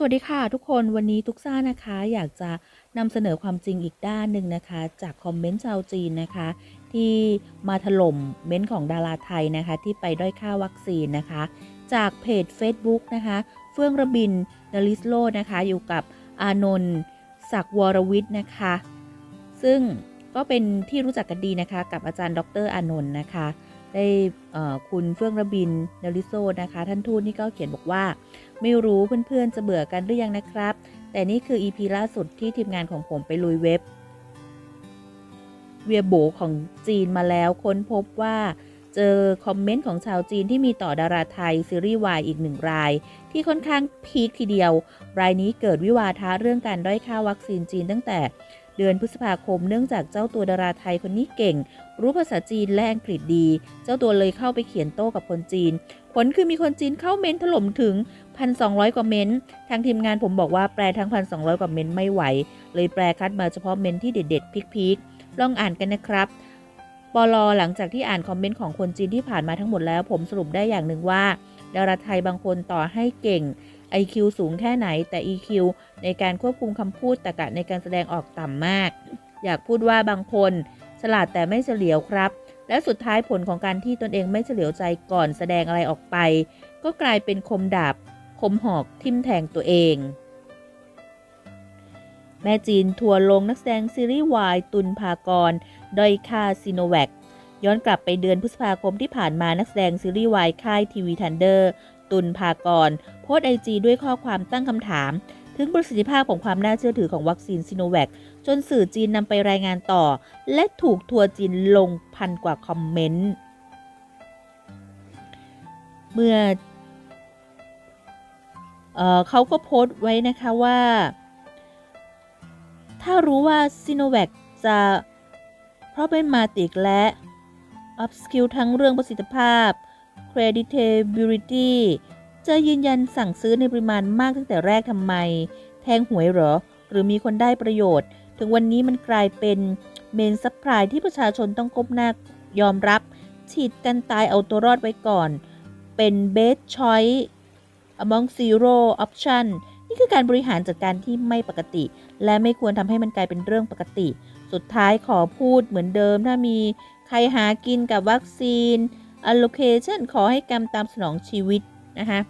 สวัสดีค่ะทุกคนวันนี้ทุกซ่านะคะ อยากจะนำเสนอความจริงอีกด้านหนึ่งนะคะ จากคอมเมนต์ชาวจีนนะคะ ที่มาถล่มเม้นต์ของดาราไทยนะคะ ที่ไปด้อยค่าวัคซีนนะคะ จากเพจ Facebook นะคะ เฟื่องระบินดลิสโลนะคะ อยู่กับอานนท์ศักดิ์วรวิทย์นะคะ ซึ่งก็เป็นที่รู้จักกันดีนะคะ กับอาจารย์ดรอานนท์นะคะ ได้คุณเฟื่องระบินเดลิโซนะคะ ท่านทูตนี่ก็เขียนบอกว่า ไม่รู้เพื่อนๆจะเบื่อกันหรือยังนะครับ แต่นี่คือ EP ล่าสุดที่ทีมงานของผมไปลุยเว็บ เวียโบของจีนมาแล้วค้นพบว่าเจอคอมเมนต์ของชาวจีนที่มีต่อดาราไทยซีรีส์วายอีกหนึ่งราย ที่ค่อนข้างพีคทีเดียว รายนี้เกิดวิวาทะเรื่องการด้อยค่าวัคซีนจีนตั้งแต่ เดือนพฤษภาคมเนื่องจากเจ้าตัวดาราไทยคนนี้เก่ง รู้ภาษาจีนและอังกฤษดี เจ้าตัวเลยเข้าไปเขียนโต้กับคนจีน ผลคือมีคนจีนเข้าเม้นถล่มถึง 1,200 กว่าเม้นทางทีมงานผมบอกว่าแปลทั้ง 1,200 กว่าเม้นไม่ไหว เลยแปลคัดมาเฉพาะเม้นที่เด็ดๆพีคๆลองอ่านกันนะครับปลอหลังจากที่อ่านคอมเมนต์ของคนจีนที่ผ่านมาทั้งหมดแล้ว ผมสรุปได้อย่างหนึ่งว่าดาราไทยบางคนต่อให้เก่ง IQ สูงแค่ไหนแต่ EQ ในการควบคุมคำพูดตรรกะในการแสดงออกต่ำมาก อยากพูดว่าบางคนฉลาดแต่ไม่เฉลียวครับ และสุดท้ายผลของการที่ตนเองไม่เฉลียวใจก่อนแสดงอะไรออกไป ก็กลายเป็นคมดาบ คมหอกทิ่มแทงตัวเอง แม่จีนทัวร์ลงนักแสดงซีรีส์วายตุนพากรดอยค่าซีโนแวคย้อนกลับไปเดือนพฤษภาคมที่ผ่านมานักแสดงซีรีส์วายค่ายทีวีทันเดอร์ ตุนพากร โพสไอจีด้วยข้อความตั้งคำถาม ถึงประสิทธิภาพของความน่าเชื่อถือของวัคซีนซิโนแวคจนสื่อจีนนำไปรายงานต่อ และถูกทัวร์จีนลงพันกว่าคอมเมนต์ เมื่อเออเขาก็โพสต์ไว้นะคะว่า ถ้ารู้ว่าซิโนแวคจะเพราะเป็นมาติกและอัพสกิลทั้งเรื่องประสิทธิภาพ creditability จะยืนยันสั่งซื้อในปริมาณมากตั้งแต่แรกทำไม แทงหวยเหรอ หรือมีคนได้ประโยชน์ ถึงวันนี้มันกลายเป็นเมนซัพพลายที่ประชาชนต้องก้มหน้ายอมรับ ฉีดกันตายเอาตัวรอดไว้ก่อน เป็น best choice among zero option นี่คือการบริหารจัดการที่ไม่ปกติ และไม่ควรทำให้มันกลายเป็นเรื่องปกติ สุดท้ายขอพูดเหมือนเดิมถ้ามีใครหากินกับวัคซีน allocation ขอให้กรรมตามสนองชีวิตนะคะ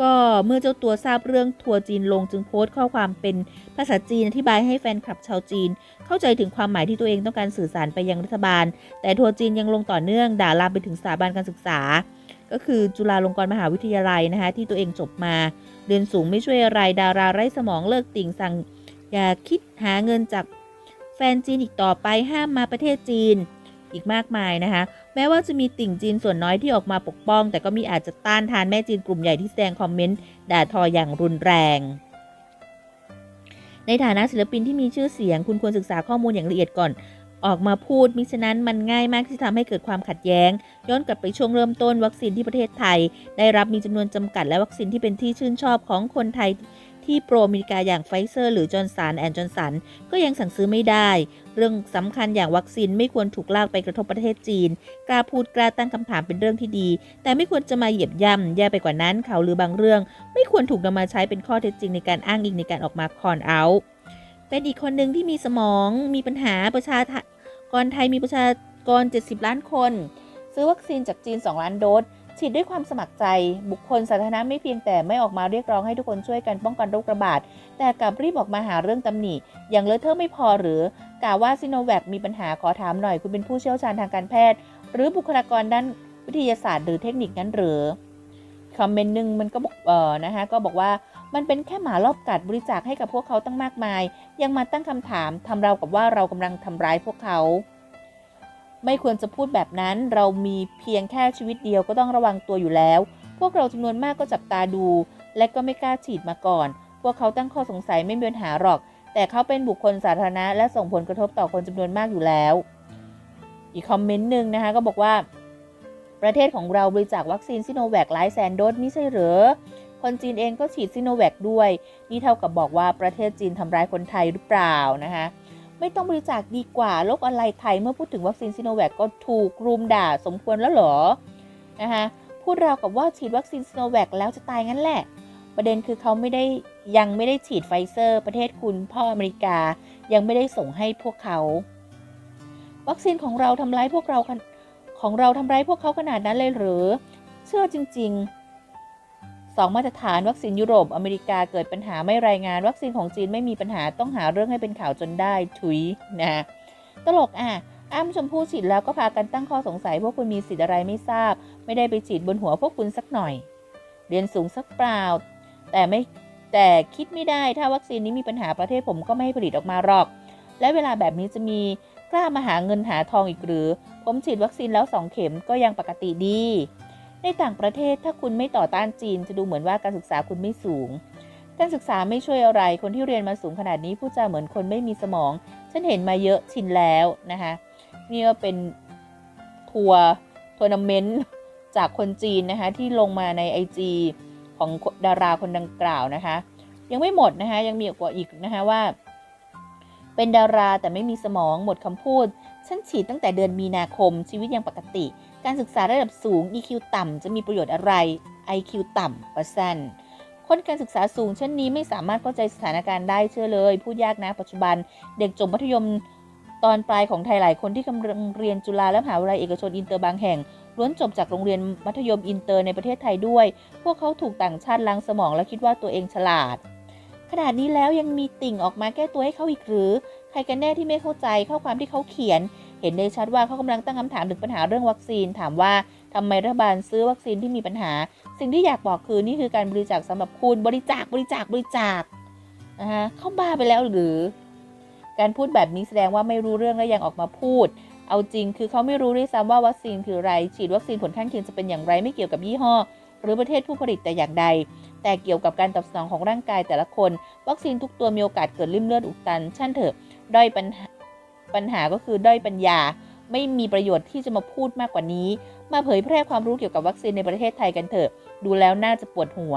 ก็เมื่อเจ้าตัวทราบเรื่องทัวร์จีนลงจึงโพสต์ข้อความเป็นภาษาจีนอธิบายให้แฟนคลับชาวจีน เข้าใจถึงความหมายที่ตัวเองต้องการสื่อสารไปยังรัฐบาล แต่ทัวร์จีนยังลงต่อเนื่องด่าลามไปถึงสถาบันการศึกษา ก็คือจุฬาลงกรณ์มหาวิทยาลัยนะคะที่ตัวเองจบมา เรียนสูงไม่ช่วยอะไรดาราไร้สมองเลิกติ่งสั่งอย่าคิดหาเงินจากแฟนจีนอีกต่อไปห้ามมาประเทศจีน อีกมากมายนะคะ แม้ว่าจะมีติ่งจีนส่วนน้อยที่ออกมาปกป้อง แต่ก็มีอาจจะต้านทานแม่จีนกลุ่มใหญ่ที่แสดงคอมเมนต์ด่าทออย่างรุนแรง ในฐานะศิลปินที่มีชื่อเสียง คุณควรศึกษาข้อมูลอย่างละเอียดก่อนออกมาพูดมิฉะนั้นมันง่ายมากที่จะทำให้เกิดความขัดแย้ง ย้อนกลับไปช่วงเริ่มต้นวัคซีนที่ประเทศไทย ได้รับมีจำนวนจำกัดและวัคซีนที่เป็นที่ชื่นชอบของคนไทย ที่โปรอเมริกาอย่างไฟเซอร์หรือจอร์นสันแอนด์จอร์นสันก็ยังสั่งซื้อไม่ได้ เรื่องสำคัญอย่างวัคซีนไม่ควรถูกลากไปกระทบประเทศจีน กล้าพูดกล้าตั้งคำถามเป็นเรื่องที่ดี แต่ไม่ควรจะมาเหยียบย่ำแย่ไปกว่านั้นข่าวหรือบางเรื่อง ไม่ควรถูกนำมาใช้เป็นข้อเท็จจริงในการอ้างอิงในการออกมาคอนเอาเป็นอีกคนหนึ่งที่มีสมองมีปัญหาประชากรไทยมีประชากร 70 ล้านคน ซื้อวัคซีนจากจีน 2 ล้านโดส ฉีดด้วยความสมัครใจ บุคคลสาธารณะไม่เพียงแต่ไม่ออกมาเรียกร้องให้ทุกคนช่วยกันป้องกันโรคระบาด แต่กลับรีบออกมาหาเรื่องตำหนิ อย่างเลอะเทอะไม่พอหรือกล่าวว่าซิโนแวคมีปัญหาขอถามหน่อย คุณเป็นผู้เชี่ยวชาญทางการแพทย์ หรือบุคลากรด้านวิทยาศาสตร์หรือเทคนิคนั้นหรือ คอมเมนต์หนึ่งมันก็บอกเออนะคะก็บอกว่ามันเป็นแค่หมารอบกัดบริจาคให้กับพวกเขาตั้งมากมาย ยังมาตั้งคำถามทำเรากับว่าเรากำลังทำร้ายพวกเขา ไม่ควรจะพูดแบบนั้น เรามีเพียงแค่ชีวิตเดียวก็ต้องระวังตัวอยู่แล้ว พวกเราจำนวนมากก็จับตาดู และก็ไม่กล้าฉีดมาก่อน พวกเขาตั้งข้อสงสัยไม่มีปัญหาหรอก แต่เขาเป็นบุคคลสาธารณะ และส่งผลกระทบต่อคนจำนวนมากอยู่แล้ว อีกคอมเมนต์หนึ่งนะคะก็บอกว่า ประเทศของเราบริจาควัคซีนซิโนแวคหลายแสนโดสไม่ใช่หรอคนจีนเองก็ฉีดซิโนแวคด้วย นี่เท่ากับบอกว่าประเทศจีนทำร้ายคนไทยหรือเปล่านะคะ ไม่ต้องบริจาคดีกว่าโลกออนไลน์ไทย เมื่อพูดถึงวัคซีนซิโนแวคก็ถูกรุมด่าสมควรแล้วเหรอนะคะพูดราวกับว่าฉีดวัคซีนซิโนแวคแล้วจะตายงั้นแหละ ประเด็นคือเขาไม่ได้ยังไม่ได้ฉีดไฟเซอร์ ประเทศคุณพ่ออเมริกา ยังไม่ได้ส่งให้พวกเขา วัคซีนของเราทำร้ายพวกเราขนของเราทำร้ายพวกเขาขนาดนั้นเลยหรือ เชื่อจริง ๆ สองมาตรฐานวัคซีนยุโรปอเมริกาเกิดปัญหาไม่รายงานวัคซีนของจีนไม่มีปัญหาต้องหาเรื่องให้เป็นข่าวจนได้ถุยนะตลกอะอ้ำชมพู่ฉีดแล้วก็พากันตั้งข้อสงสัยพวกคุณมีสิทธิ์อะไรไม่ทราบ ไม่ได้ไปฉีดบนหัวพวกคุณสักหน่อย เรียนสูงสักเปล่า แต่ไม่แต่คิดไม่ได้ถ้าวัคซีนนี้มีปัญหาประเทศผมก็ไม่ให้ผลิตออกมาหรอก และเวลาแบบนี้จะมีกล้ามาหาเงินหาทองอีกหรือ ผมฉีดวัคซีนแล้ว2เข็มก็ยังปกติดี ในต่างประเทศถ้าคุณไม่ต่อต้านจีนจะดูเหมือนว่าการศึกษาคุณไม่สูง การศึกษาไม่ช่วยอะไร คนที่เรียนมาสูงขนาดนี้พูดจาเหมือนคนไม่มีสมอง ฉันเห็นมาเยอะชินแล้วนะคะนี่ก็เป็นทัวร์ทัวร์นาเมนต์จากคนจีนนะคะที่ลงมาใน IG ของดาราคนดังกล่าวนะคะ ยังไม่หมดนะคะยังมีกว่าอีกนะคะว่า เป็นดาราแต่ไม่มีสมองหมดคำพูด ฉันฉีดตั้งแต่เดือนมีนาคมชีวิตยังปกติ การศึกษาระดับสูง EQ ต่ำจะมีประโยชน์อะไร IQ ต่ำประสันคนการศึกษาสูงเช่นนี้ไม่สามารถเข้าใจสถานการณ์ได้เชื่อเลย พูดยากนะปัจจุบัน เด็กจบมัธยมตอนปลายของไทยหลายคนที่กำลังเรียนจุฬาและมหาวิทยาลัยเอกชนอินเตอร์บางแห่งล้วนจบจากโรงเรียนมัธยมอินเตอร์ในประเทศไทยด้วย พวกเขาถูกต่างชาติล้างสมองและคิดว่าตัวเองฉลาด ขนาดนี้แล้วยังมีติ่งออกมาแก้ตัวให้เขาอีกหรือ ใครกันแน่ที่ไม่เข้าใจข้อความที่เขาเขียน เห็นได้ชัดว่าเขากำลังตั้งคำถามถึงปัญหาเรื่องวัคซีน ถามว่าทำไมรัฐบาลซื้อวัคซีนที่มีปัญหา สิ่งที่อยากบอกคือนี่คือการบริจาคสำหรับคุณบริจาคบริจาคบริจาคนะคะเข้าบ้าไปแล้วหรือ การพูดแบบนี้แสดงว่าไม่รู้เรื่องและยังออกมาพูด เอาจริงคือเขาไม่รู้ด้วยซ้ำว่าวัคซีนคืออะไร ฉีดวัคซีนผลข้างเคียงจะเป็นอย่างไรไม่เกี่ยวกับยี่ห้อ หรือประเทศผู้ผลิตแต่อย่างใด แต่เกี่ยวกับการตอบสนองของร่างกายแต่ละคน วัคซีนทุกตัวมีโอกาสเกิดริ่มเลือดอุดตัน ชั่นเถอะด้อยปัญหา ปัญหาก็คือด้อยปัญญา ไม่มีประโยชน์ที่จะมาพูดมากกว่านี้ มาเผยแพร่ความรู้เกี่ยวกับวัคซีนในประเทศไทยกันเถอะ ดูแล้วน่าจะปวดหัว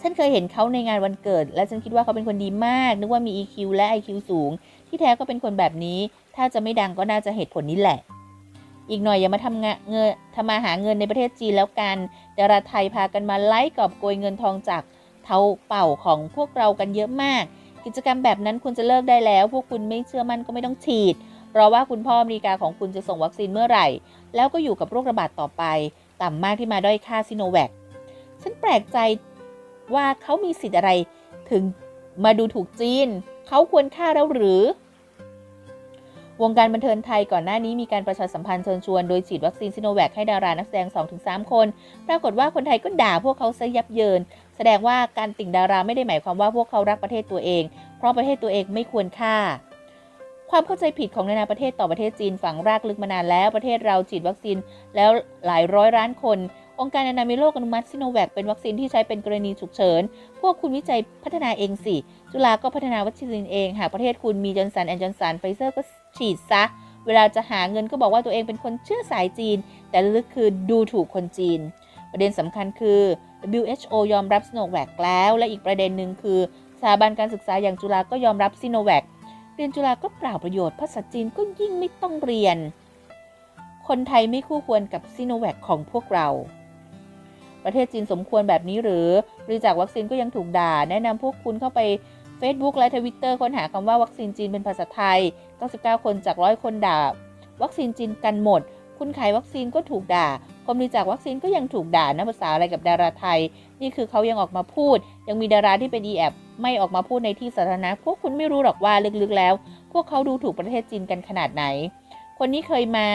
ฉันเคยเห็นเขาในงานวันเกิด และฉันคิดว่าเขาเป็นคนดีมาก นึกว่ามี EQ และ IQ สูง ที่แท้ก็เป็นคนแบบนี้ ถ้าจะไม่ดังก็น่าจะเหตุผลนี้แหละอีกหน่อยอย่ามาทำงานเงินทำมาหาเงินในประเทศจีนแล้วกันดาราไทยพากันมาไล่กอบโกยเงินทองจากเทาเป่าของพวกเรากันเยอะมาก กิจกรรมแบบนั้นคุณจะเลิกได้แล้ว พวกคุณไม่เชื่อมั่นก็ไม่ต้องฉีด เพรอว่าคุณพ่ออเมริกาของคุณจะส่งวัคซีนเมื่อไหร่ แล้วก็อยู่กับโรคระบาดต่อไป ต่ำมากที่มาด้อยค่าซิโนแวคฉันแปลกใจว่าเขามีสิทธิ์อะไรถึงมาดูถูกจีน เขาควรค่าแล้วหรือ วงการบันเทิงไทยก่อนหน้านี้มีการประชาสัมพันธ์เชิญชวนโดยฉีดวัคซีนซิโนแวคให้ดารานักแสดง 2-3 คน ปรากฏว่าคนไทยก็ด่าพวกเขาซะยับเยิน แสดงว่าการติ่งดาราไม่ได้หมายความว่าพวกเขารักประเทศตัวเอง เพราะประเทศตัวเองไม่ควรค่า ความเข้าใจผิดของนานาประเทศต่อประเทศจีนฝังรากลึกมานานแล้วประเทศเราฉีดวัคซีนแล้วหลายร้อยล้านคน องค์การอนามัยโลกอนุมัติซิโนแวคเป็นวัคซีนที่ใช้เป็นกรณีฉุกเฉิน พวกคุณวิจัยพัฒนาเองสิ จุฬาก็พัฒนาวัคซีนเอง หากประเทศคุณมีจอร์นสันแอนด์จอร์นสันไฟเซอร์ก็ฉีดซะ เวลาจะหาเงินก็บอกว่าตัวเองเป็นคนเชื่อสายจีน แต่ลึกคือดูถูกคนจีน ประเด็นสำคัญคือ WHO ยอมรับซิโนแวคแล้ว และอีกประเด็นหนึ่งคือสถาบันการศึกษาอย่างจุฬาก็ยอมรับซิโนแวคเรียนจุฬาก็เปล่าประโยชน์ภาษาจีนก็ยิ่งไม่ต้องเรียน คนไทยไม่คู่ควรกับซิโนแวคของพวกเรา ประเทศจีนสมควรแบบนี้หรือบริจาควัคซีนก็ยังถูกด่า แนะนำพวกคุณเข้าไป Facebook และทวิตเตอร์ค้นหาคำว่าวัคซีนจีนเป็นภาษาไทย 99 คนจากร้อยคนด่า วัคซีนจีนกันหมด คุณขายวัคซีนก็ถูกด่า คนบริจาควัคซีนก็ยังถูกด่านะภาษาอะไรกับดาราไทย นี่คือเขายังออกมาพูด ยังมีดาราที่เป็น e แอบไม่ออกมาพูดในที่สาธารณะ พวกคุณไม่รู้หรอกว่าลึกๆแล้ว พวกเขาดูถูกประเทศจีนกันขนาดไหน คนนี้เคยมา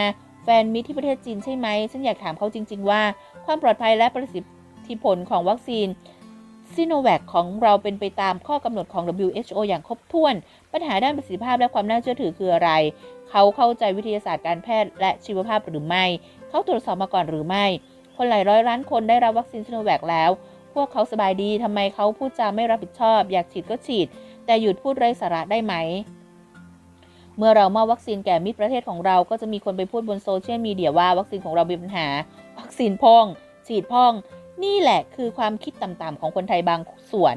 แฟนมิตรที่ประเทศจีนใช่ไหมฉันอยากถามเขาจริง ๆ ว่า ความปลอดภัยและประสิทธิผลของวัคซีน ซิโนแวคของเราเป็นไปตามข้อกำหนดของ WHO อย่างครบถ้วน ปัญหาด้านประสิทธิภาพและความน่าเชื่อถือคืออะไร เขาเข้าใจวิทยาศาสตร์การแพทย์และชีวภาพหรือไม่ เขาตรวจสอบมาก่อนหรือไม่ คนหลายร้อยล้านคนได้รับวัคซีนซิโนแวคแล้ว พวกเขาสบายดีทำไมเขาพูดจาไม่รับผิดชอบ อยากฉีดก็ฉีด แต่หยุดพูดไร้สาระได้ไหม เมื่อเรามอบวัคซีนแก่มิตรประเทศของเรา ก็จะมีคนไปพูดบนโซเชียลมีเดียว่าวัคซีนของเรามีปัญหา วัคซีนพอง ฉีดพอง นี่แหละคือความคิดต่ำๆของคนไทยบางส่วน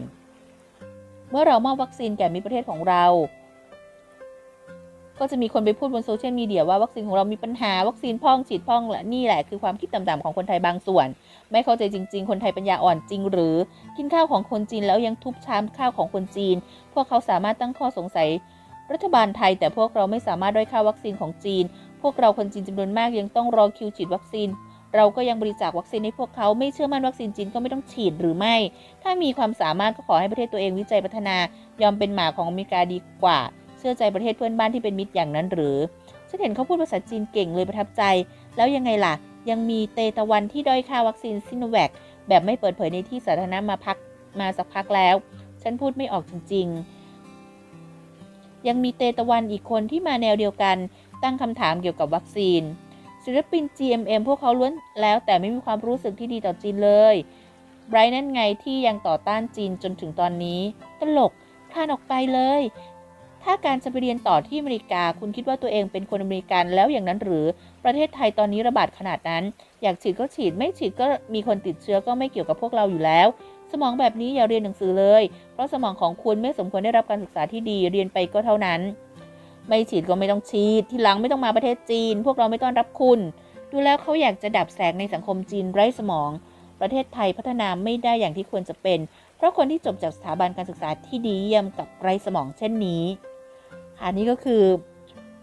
เมื่อเรามอบวัคซีนแก่มิตรประเทศของเรา ก็จะมีคนไปพูดบนโซเชียลมีเดียว่าวัคซีนของเรามีปัญหาวัคซีนพ่องฉีดพ่องและนี่แหละคือความคิดต่ำๆของคนไทยบางส่วน ไม่เข้าใจจริง ๆ คนไทยปัญญาอ่อนจริง หรือกินข้าวของคนจีนแล้วยังทุบชามข้าวของคนจีน พวกเขาสามารถตั้งข้อสงสัย รัฐบาลไทย แต่พวกเราไม่สามารถด้อยค่าวัคซีนของจีน พวกเราคนจีนจำนวนมากยังต้องรอคิวฉีดวัคซีน เราก็ยังบริจาควัคซีนให้พวกเขาไม่เชื่อมั่นวัคซีนจีนก็ไม่ต้องฉีดหรือไม่ ถ้ามีความสามารถก็ขอให้ประเทศตัวเองวิจัยพัฒนายอมเป็นหมาของอเมริกาดีกว่า เชื่อใจประเทศเพื่อนบ้านที่เป็นมิตรอย่างนั้นหรือฉันเห็นเขาพูดภาษาจีนเก่งเลยประทับใจ แล้วยังไงล่ะ ยังมีเตตะวันที่ด้อยค่าวัคซีนซิโนแวคแบบไม่เปิดเผยในที่สาธารณะมาพักมาสักพักแล้ว ฉันพูดไม่ออกจริง ๆ ยังมีเตตะวันอีกคนที่มาแนวเดียวกัน ตั้งคำถามเกี่ยวกับวัคซีน ศิลปิน GMM พวกเขาล้วนแล้วแต่ไม่มีความรู้สึกที่ดีต่อจีนเลยไบรท์นั่นไงที่ยังต่อต้านจีนจนถึงตอนนี้ ตลกคลานออกไปเลย ถ้าการจะไปเรียนต่อที่อเมริกา คุณคิดว่าตัวเองเป็นคนอเมริกันแล้วอย่างนั้นหรือประเทศไทยตอนนี้ระบาดขนาดนั้น อยากฉีดก็ฉีดไม่ฉีดก็มีคนติดเชื้อก็ไม่เกี่ยวกับพวกเราอยู่แล้ว สมองแบบนี้อย่าเรียนหนังสือเลย เพราะสมองของคุณไม่สมควรได้รับการศึกษาที่ดีเรียนไปก็เท่านั้น ไม่ฉีดก็ไม่ต้องฉีด ที่หลังไม่ต้องมาประเทศจีน พวกเราไม่ต้อนรับคุณ ดูแล้วเขาอยากจะดับแสงในสังคมจีนไร้สมอง ประเทศไทยพัฒนาไม่ได้อย่างที่ควรจะเป็น เพราะคนที่จบจากสถาบันการศึกษาที่ดีเยี่ยมกับไร้สมองเช่นนี้ค่ะนี่ก็คือ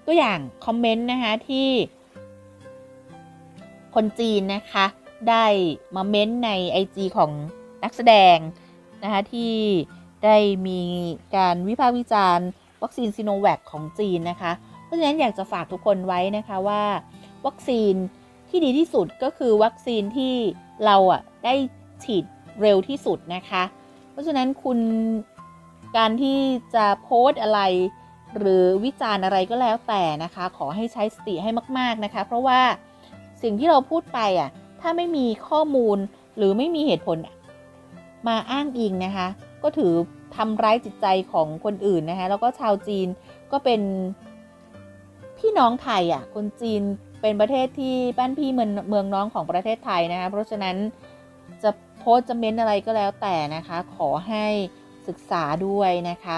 ตัวอย่างคอมเมนต์นะคะที่คนจีนนะคะ ได้มาเม้นต์ใน IG ของนักแสดงนะคะที่ได้มีการวิพากษ์วิจารณ์ วัคซีนซีโนแวคของจีนนะคะ เพราะฉะนั้นอยากจะฝากทุกคนไว้นะคะว่า วัคซีนที่ดีที่สุดก็คือวัคซีนที่เราอะได้ฉีดเร็วที่สุดนะคะ เพราะฉะนั้นคุณการที่จะโพสต์อะไร หรือวิจารณ์อะไรก็แล้วแต่นะคะ ขอให้ใช้สติให้มาก ๆนะคะ เพราะว่าสิ่งที่เราพูดไปอะถ้าไม่มีข้อมูลหรือไม่มีเหตุผลมาอ้างอิงนะคะ ก็ถือ ทำร้ายจิตใจของคนอื่นนะคะแล้วก็ชาวจีนก็เป็นพี่น้องไทยอะคนจีนเป็นประเทศที่บ้านพี่เมืองเมืองน้องของประเทศไทยนะคะเพราะฉะนั้นจะโพสต์จะเม้นอะไรก็แล้วแต่นะคะ ขอให้ศึกษาด้วยนะคะ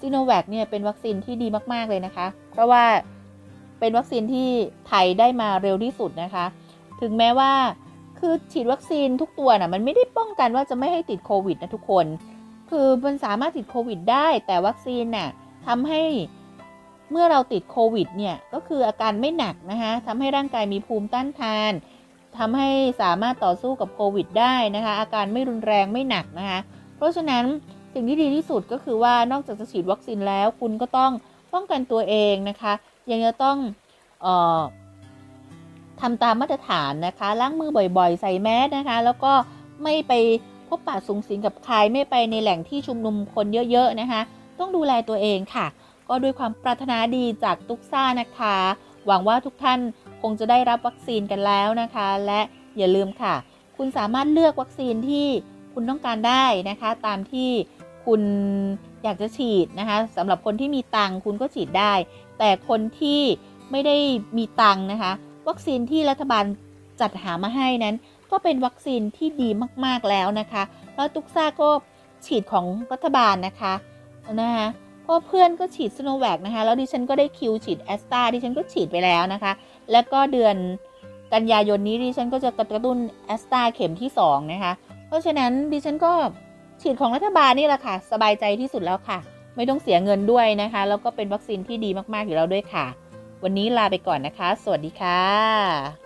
ซีโนแวคเนี่ยเป็นวัคซีนที่ดีมาก ๆ เลยนะคะ เพราะว่าเป็นวัคซีนที่ไทยได้มาเร็วที่สุดนะคะ ถึงแม้ว่าคือฉีดวัคซีนทุกตัวนะ่ะมันไม่ได้ป้องกันว่าจะไม่ให้ติดโควิดนะทุกคน คือมันสามารถติดโควิดได้ แต่วัคซีนน่ะทำให้เมื่อเราติดโควิดเนี่ยก็คืออาการไม่หนักนะคะทำให้ร่างกายมีภูมิต้านทานทำให้สามารถต่อสู้กับโควิดได้นะคะ อาการไม่รุนแรงไม่หนักนะคะ เพราะฉะนั้นสิ่งที่ดีที่สุดก็คือว่านอกจากจะฉีดวัคซีนแล้วคุณก็ต้องป้องกันตัวเองนะคะ ยังจะต้องออทำตามมาตรฐานนะคะ ล้างมือบ่อยๆ ใส่แมสนะคะ แล้วก็ไม่ไป พบปะสูงสิงกับใครไม่ไปในแหล่งที่ชุมนุมคนเยอะๆนะคะ ต้องดูแลตัวเองค่ะ ก็ด้วยความปรารถนาดีจากตุกซ่านะคะ หวังว่าทุกท่านคงจะได้รับวัคซีนกันแล้วนะคะ และอย่าลืมค่ะ คุณสามารถเลือกวัคซีนที่คุณต้องการได้นะคะ ตามที่คุณอยากจะฉีดนะคะสำหรับคนที่มีตังคุณก็ฉีดได้ แต่คนที่ไม่ได้มีตังนะคะ วัคซีนที่รัฐบาลจัดหามาให้นั้น ก็เป็นวัคซีนที่ดีมากๆแล้วนะคะแล้วตุกซ่าก็ฉีดของรัฐบาลนะคะนะคะเพราะเพื่อนก็ฉีดซโนแวคนะคะ แล้วดิฉันก็ได้คิวฉีดแอสตราดิฉันก็ฉีดไปแล้วนะคะ แล้วก็เดือนกันยายนนี้ดิฉันก็จะกระตุ้นแอสตราเข็มที่2นะคะ เพราะฉะนั้นดิฉันก็ฉีดของรัฐบาลนี่แหละค่ะ สบายใจที่สุดแล้วค่ะ ไม่ต้องเสียเงินด้วยนะคะ แล้วก็เป็นวัคซีนที่ดีมากๆอยู่แล้วด้วยค่ะ วันนี้ลาไปก่อนนะคะ สวัสดีค่ะ